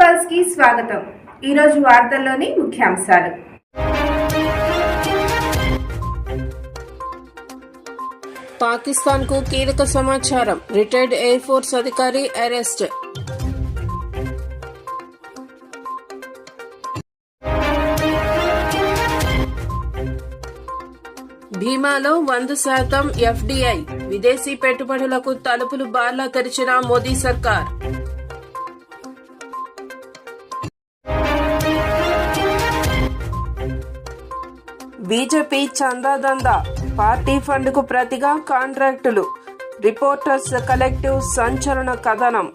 పల్స్కి స్వాగతం. ఈరోజు వార్తల్లోని ముఖ్యాంశాలు. పాకిస్తాన్కు కీలక సమాచారం. రిటైర్డ్ ఎయిర్ ఫోర్స్ అధికారి అరెస్ట్. భీమాలో వంద శాతం ఎఫ్డిఐ. విదేశీ పెట్టుబడులకు తలుపులు బార్లా తెరిచిన మోదీ సర్కార్. బీజేపీ చందాదందా పార్టీ ఫండ్కు ప్రతిగా కాంట్రాక్టులు. రిపోర్టర్స్ కలెక్టివ్ సంచలన కథనం.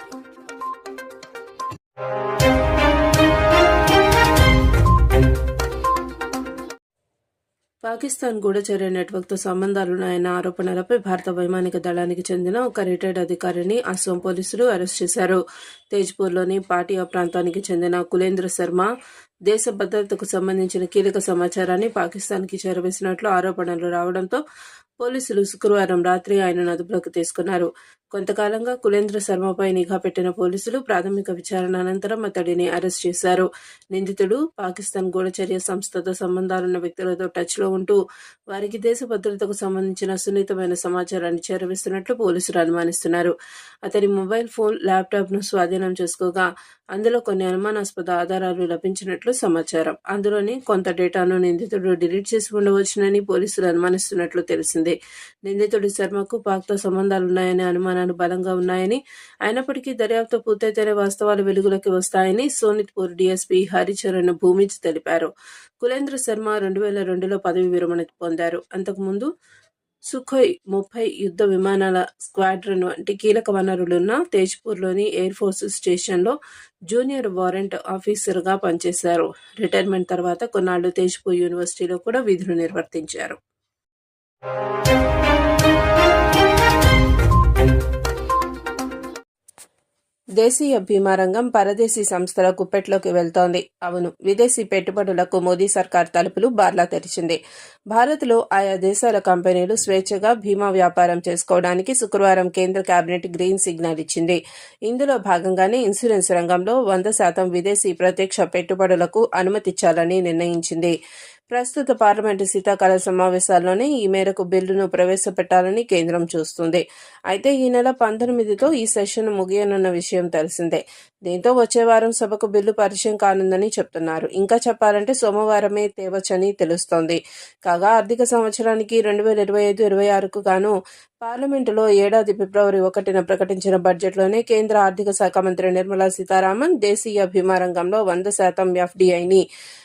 పాకిస్తాన్ గూఢచర్య నెట్వర్క్తో సంబంధాలున్నాయన్న ఆరోపణలపై భారత వైమానిక దళానికి చెందిన ఒక రిటైర్డ్ అధికారిని అస్సాం పోలీసులు అరెస్ట్ చేశారు. తేజ్పూర్లోని పాటియా ప్రాంతానికి చెందిన కులేంద్ర శర్మ దేశ భద్రతకు సంబంధించిన కీలక సమాచారాన్ని పాకిస్తాన్కి చేరవేసినట్లు ఆరోపణలు రావడంతో పోలీసులు శుక్రవారం రాత్రి ఆయనను అదుపులోకి తీసుకున్నారు. కొంతకాలంగా కులేంద్ర శర్మపై నిఘా పెట్టిన పోలీసులు ప్రాథమిక విచారణ అనంతరం అతడిని అరెస్ట్ చేశారు. నిందితుడు పాకిస్తాన్ గూఢచర్య సంస్థతో సంబంధాలున్న వ్యక్తులతో టచ్లో ఉంటూ వారికి దేశ భద్రతకు సంబంధించిన సున్నితమైన సమాచారాన్ని చేరవేస్తున్నట్లు పోలీసులు అనుమానిస్తున్నారు. అతని మొబైల్ ఫోన్ ల్యాప్టాప్ను స్వాధీనం చేసుకోగా అందులో కొన్ని అనుమానాస్పద ఆధారాలు లభించినట్లు సమాచారం. అందులోని కొంత డేటాను నిందితుడు డిలీట్ చేసి ఉండవచ్చునని పోలీసులు అనుమానిస్తున్నట్లు తెలిసింది. నిందితుడి శర్మకు పాక్తో సంబంధాలున్నాయనే అనుమానాలు బలంగా ఉన్నాయని అయినప్పటికీ దర్యాప్తు పూర్తయితేనే వాస్తవాలు వెలుగులోకి వస్తాయని సోనిత్పూర్ డీఎస్పీ హరిచరణ్ భూమిజ్ తెలిపారు. కులేంద్ర శర్మ రెండు వేల రెండులో పదవి విరమణ పొందారు. అంతకుముందు సుఖోయ్ ముప్పై యుద్ధ విమానాల స్క్వాడ్రన్ వంటి కీలక వనరులున్న తేజ్పూర్లోని ఎయిర్ ఫోర్స్ స్టేషన్లో జూనియర్ వారెంట్ ఆఫీసర్గా పనిచేశారు. రిటైర్మెంట్ తర్వాత కొన్నాళ్ళు తేజ్పూర్ యూనివర్సిటీలో కూడా విధులు నిర్వర్తించారు. దేశీయ బీమా రంగం పరదేశీ సంస్థల కుప్పెట్లోకి వెళ్తోంది. అవును విదేశీ పెట్టుబడులకు మోదీ సర్కార్ తలుపులు బార్లా తెరిచింది. భారత్లో ఆయా దేశాల కంపెనీలు స్వేచ్ఛగా బీమా వ్యాపారం చేసుకోవడానికి శుక్రవారం కేంద్ర కేబినెట్ గ్రీన్ సిగ్నల్ ఇచ్చింది. ఇందులో భాగంగానే ఇన్సూరెన్స్ రంగంలో వంద శాతం విదేశీ ప్రత్యక్ష పెట్టుబడులకు అనుమతిచ్చాలని నిర్ణయించింది. ప్రస్తుత పార్లమెంటు శీతాకాల సమావేశాల్లోనే ఈ మేరకు బిల్లును ప్రవేశపెట్టాలని కేంద్రం చూస్తుంది. అయితే ఈ నెల పంతొమ్మిదితో ఈ సెషన్ ముగియనున్న విషయం తెలిసిందే. దీంతో వచ్చే వారం సభకు బిల్లు పరిచయం కానుందని చెప్తున్నారు. ఇంకా చెప్పాలంటే సోమవారమే తేవచ్చని తెలుస్తోంది. కాగా ఆర్థిక సంవత్సరానికి రెండు వేల ఇరవై ఐదు ఇరవై ఆరుకు గాను పార్లమెంటులో ఏడాది ఫిబ్రవరి ఒకటిన ప్రకటించిన బడ్జెట్లోనే కేంద్ర ఆర్థిక శాఖ మంత్రి నిర్మలా సీతారామన్ దేశీయ భీమా రంగంలో వంద శాతం ఎఫ్డీఐని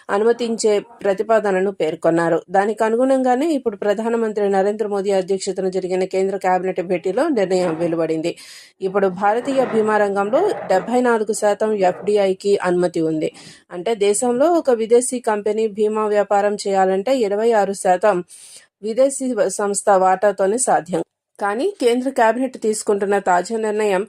అనుమతించే ప్రతిపాదనను పేర్కొన్నారు. దానికి అనుగుణంగానే ఇప్పుడు ప్రధానమంత్రి నరేంద్ర మోదీ అధ్యక్షతన జరిగిన కేంద్ర కేబినెట్ భేటీలో నిర్ణయం వెలువడింది. ఇప్పుడు భారతీయ బీమా రంగంలో డెబ్బై నాలుగు శాతం ఎఫ్డీఐకి అనుమతి ఉంది. అంటే దేశంలో ఒక విదేశీ కంపెనీ బీమా వ్యాపారం చేయాలంటే ఇరవై ఆరు శాతం విదేశీ సంస్థ వాటాతోనే సాధ్యం. కానీ కేంద్ర కేబినెట్ తీసుకుంటున్న తాజా నిర్ణయం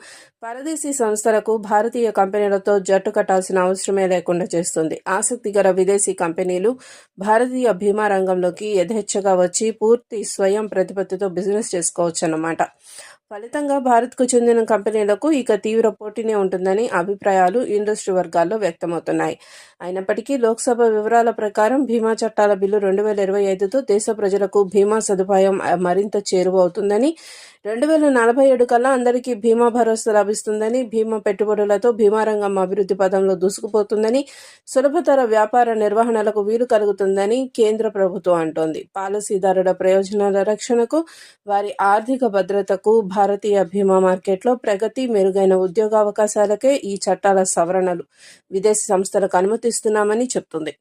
పరదేశీ సంస్థలకు భారతీయ కంపెనీలతో జట్టు కట్టాల్సిన అవసరమే లేకుండా చేస్తుంది. ఆసక్తికర విదేశీ కంపెనీలు భారతీయ బీమా రంగంలోకి యథేచ్ఛగా వచ్చి పూర్తి స్వయం ప్రతిపత్తితో బిజినెస్ చేసుకోవచ్చన్నమాట. ఫలితంగా భారత్కు చెందిన కంపెనీలకు ఇక తీవ్ర పోటీనే ఉంటుందని అభిప్రాయాలు ఇండస్ట్రీ వర్గాల్లో వ్యక్తమవుతున్నాయి. అయినప్పటికీ లోక్సభ వివరాల ప్రకారం బీమా చట్టాల బిల్లు రెండు వేల ఇరవై ఐదుతో దేశ ప్రజలకు బీమా సదుపాయం మరింత చేరువవుతుందని రెండు వేల నలభై ఏడు కల్లా అందరికీ బీమా భరోసా లభిస్తుందని బీమా పెట్టుబడులతో బీమా రంగం అభివృద్ధి పదంలో దూసుకుపోతుందని సులభతర వ్యాపార నిర్వహణలకు వీలు కలుగుతుందని కేంద్ర ప్రభుత్వం అంటోంది. పాలసీదారుల ప్రయోజనాల రక్షణకు వారి ఆర్థిక భద్రతకు భారతీయ బీమా మార్కెట్లో ప్రగతి మెరుగైన ఉద్యోగావకాశాలకే ఈ చట్టాల సవరణలు. విదేశీ సంస్థలకు అనుమతిస్తున్నామని చెప్తుంది.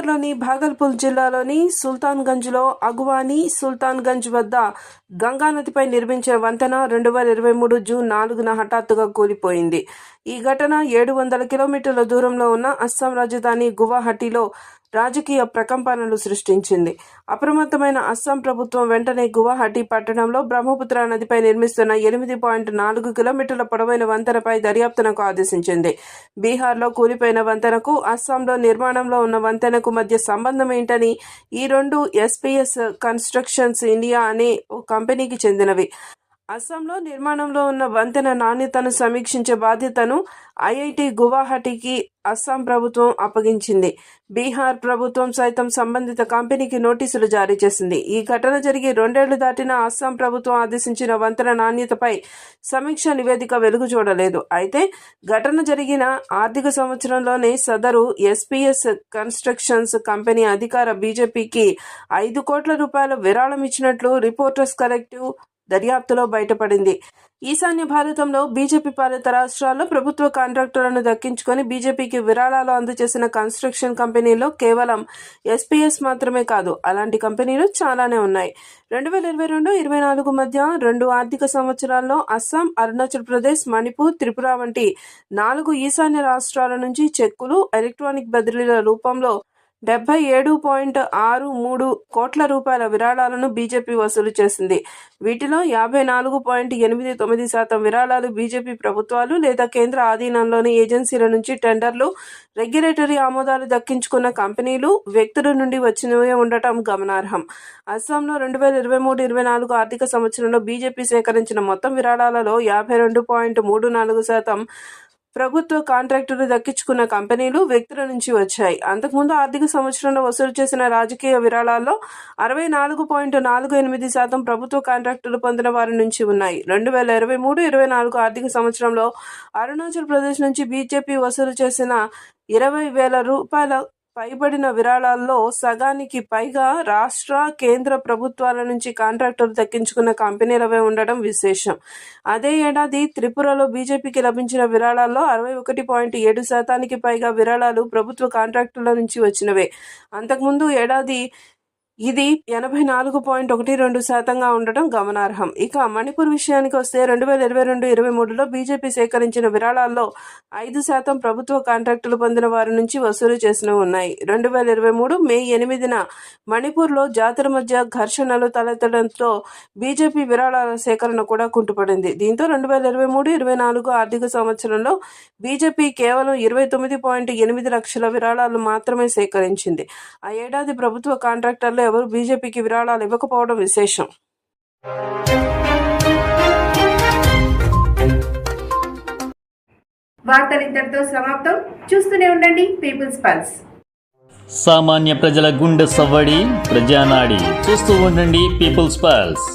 బీహార్లోని భాగల్పూర్ జిల్లాలోని సుల్తాన్గంజ్లో అగువాని సుల్తాన్గంజ్ వద్ద గంగానదిపై నిర్మించిన వంతెన రెండు వేల ఇరవై మూడు జూన్ నాలుగున హఠాత్తుగా కూలిపోయింది. ఈ ఘటన ఏడు వందల కిలోమీటర్ల దూరంలో ఉన్న అస్సాం రాజధాని గువాహటిలో రాజకీయ ప్రకంపనలు సృష్టించింది. అప్రమత్తమైన అస్సాం ప్రభుత్వం వెంటనే గువాహటి పట్టణంలో బ్రహ్మపుత్ర నదిపై నిర్మిస్తున్న ఎనిమిది పాయింట్ నాలుగు కిలోమీటర్ల పొడవైన వంతెనపై దర్యాప్తునకు ఆదేశించింది. బీహార్లో కూలిపోయిన వంతెనకు అస్సాంలో నిర్మాణంలో ఉన్న వంతెనకు మధ్య సంబంధం ఏంటని ఈ రెండు ఎస్పీఎస్ కన్స్ట్రక్షన్స్ ఇండియా అనే ఓ కంపెనీకి చెందినవి. అస్సాంలో నిర్మాణంలో ఉన్న వంతెన నాణ్యతను సమీక్షించే బాధ్యతను ఐఐటి గువాహటికి అస్సాం ప్రభుత్వం అప్పగించింది. బీహార్ ప్రభుత్వం సైతం సంబంధిత కంపెనీకి నోటీసులు జారీ చేసింది. ఈ ఘటన జరిగి రెండేళ్ళు దాటిన అస్సాం ప్రభుత్వం ఆదేశించిన వంతెన నాణ్యతపై సమీక్ష నివేదిక వెలుగు చూడలేదు. అయితే ఘటన జరిగిన ఆర్థిక సంవత్సరంలోనే సదరు ఎస్పీఎస్ కన్స్ట్రక్షన్స్ కంపెనీ అధికార బీజేపీకి ఐదు కోట్ల రూపాయల విరాళం ఇచ్చినట్లు రిపోర్టర్స్ కలెక్టివ్ దర్యాప్తులో బయటపడింది. ఈశాన్య భారతంలో బీజేపీ పాలిత రాష్ట్రాల్లో ప్రభుత్వ కాంట్రాక్టులను దక్కించుకొని బీజేపీకి విరాళాలు అందజేసిన కన్స్ట్రక్షన్ కంపెనీలో కేవలం ఎస్పీఎస్ మాత్రమే కాదు అలాంటి కంపెనీలు చాలానే ఉన్నాయి. రెండు వేల ఇరవై రెండు ఇరవై నాలుగు మధ్య రెండు ఆర్థిక సంవత్సరాల్లో అస్సాం అరుణాచల్ ప్రదేశ్ మణిపూర్ త్రిపుర వంటి నాలుగు ఈశాన్య రాష్ట్రాల నుంచి చెక్కులు ఎలక్ట్రానిక్ బదిలీల రూపంలో డెబ్బై ఏడు పాయింట్ ఆరు మూడు కోట్ల రూపాయల విరాళాలను బీజేపీ వసూలు చేసింది. వీటిలో యాభై నాలుగు పాయింట్ ఎనిమిది తొమ్మిది శాతం విరాళాలు బీజేపీ ప్రభుత్వాలు లేదా కేంద్ర ఆధీనంలోని ఏజెన్సీల నుంచి టెండర్లు రెగ్యులేటరీ ఆమోదాలు దక్కించుకున్న కంపెనీలు వ్యక్తుల నుండి వచ్చినవే ఉండటం గమనార్హం. అస్సాంలో రెండు వేల ఇరవై మూడు ఇరవై నాలుగు ఆర్థిక సంవత్సరంలో బీజేపీ సేకరించిన మొత్తం విరాళాలలో యాభై రెండు పాయింట్ మూడు నాలుగు శాతం ప్రభుత్వ కాంట్రాక్టులు దక్కించుకున్న కంపెనీలు వ్యక్తుల నుంచి వచ్చాయి. అంతకుముందు ఆర్థిక సంవత్సరంలో వసూలు చేసిన రాజకీయ విరాళాల్లో అరవై నాలుగు పాయింట్ నాలుగు ఎనిమిది శాతం ప్రభుత్వ కాంట్రాక్టులు పొందిన వారి నుంచి ఉన్నాయి. రెండు వేల ఇరవై మూడు ఇరవై నాలుగు ఆర్థిక సంవత్సరంలో అరుణాచల్ ప్రదేశ్ నుంచి బీజేపీ వసూలు చేసిన ఇరవై వేల రూపాయల పైబడిన విరాళాల్లో సగానికి పైగా రాష్ట్ర కేంద్ర ప్రభుత్వాల నుంచి కాంట్రాక్టులు దక్కించుకున్న కంపెనీలవే ఉండడం విశేషం. అదే ఏడాది త్రిపురలో బీజేపీకి లభించిన విరాళాల్లో అరవై ఒకటి పాయింట్ ఏడు శాతానికి పైగా విరాళాలు ప్రభుత్వ కాంట్రాక్టుల నుంచి వచ్చినవే. అంతకుముందు ఏడాది ఇది ఎనభై నాలుగు పాయింట్ ఒకటి రెండు శాతంగా ఉండటం గమనార్హం. ఇక మణిపూర్ విషయానికి వస్తే రెండు వేల ఇరవై రెండు ఇరవై మూడులో బీజేపీ సేకరించిన విరాళాల్లో ఐదు శాతం ప్రభుత్వ కాంట్రాక్టులు పొందిన వారి నుంచి వసూలు చేసినవి ఉన్నాయి. రెండు వేల ఇరవై మూడు మే ఎనిమిదిన మణిపూర్లో జాతుల మధ్య ఘర్షణలు తలెత్తడంతో బీజేపీ విరాళాల సేకరణ కూడా కుంటుపడింది. దీంతో రెండు వేల ఇరవై మూడు ఇరవై నాలుగు ఆర్థిక సంవత్సరంలో బీజేపీ కేవలం ఇరవై తొమ్మిది పాయింట్ ఎనిమిది లక్షల విరాళాలు మాత్రమే సేకరించింది. ఆ ఏడాది ప్రభుత్వ కాంట్రాక్టర్లు ఎవరు బీజేపీకి విరాళాలు ఇవ్వకపోవడం విశేషం. వార్తలు ఇంతటితో సమాప్తం. చూస్తూనే ఉండండి పీపుల్స్ పల్స్ సామాన్య ప్రజల గుండె సవ్వడి ప్రజానాడి. చూస్తూ ఉండండి పీపుల్స్ పల్స్